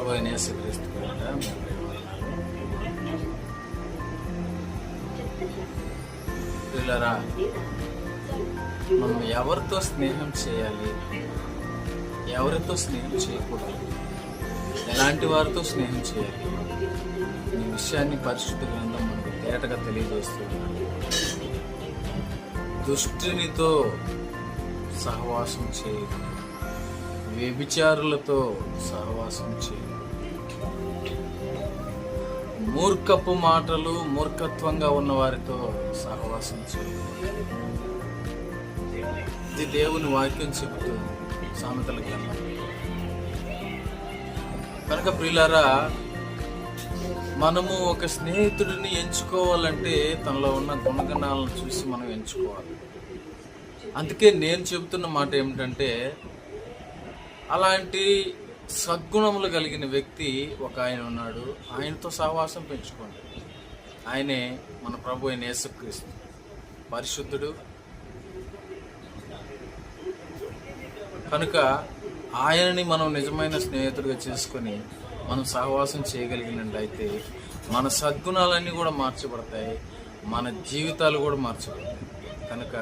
ప్రభు అయిన యేసుక్రీస్తు పిల్లరా మనం ఎవరితో స్నేహం చేయాలి ఎవరితో స్నేహం చేయకూడదు ఎలాంటి వారితో స్నేహం చేయాలి ఈ విషయాన్ని పరిశుద్ధ గ్రంథం మనకు తేటగా తెలియజేస్తుంది దుష్టునితో సహవాసం చేయదు వ్యభిచారులతో సహవాసం చేయదు మూర్ఖపు మాటలు మూర్ఖత్వంగా ఉన్న వారితో సహవాసం ఇది దేవుని వాక్యం చెబుతూ సామెతల గ్రంథం. కనుక ప్రియులారా మనము ఒక స్నేహితుడిని ఎంచుకోవాలంటే తనలో ఉన్న గుణగణాలను చూసి మనం ఎంచుకోవాలి. అందుకే నేను చెబుతున్న మాట ఏమిటంటే అలాంటి సద్గుణములు కలిగిన వ్యక్తి ఒక ఆయన ఉన్నాడు. ఆయనతో సహవాసం పెంచుకోండి. ఆయనే మన ప్రభు అయిన యేసుక్రీస్తు. పరిశుద్ధుడు. కనుక ఆయనని మనం నిజమైన స్నేహితుడిగా చేసుకొని మనం సహవాసం చేయగలిగినట్లయితే మన సద్గుణాలన్నీ కూడా మార్చబడతాయి. మన జీవితాలు కూడా మార్చబడతాయి. కనుక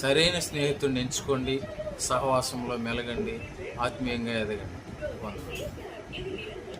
సరైన స్నేహితుడిని ఎంచుకోండి సహవాసంలో మెలగండి ఆత్మీయంగా ఎదగండి వందనాలు.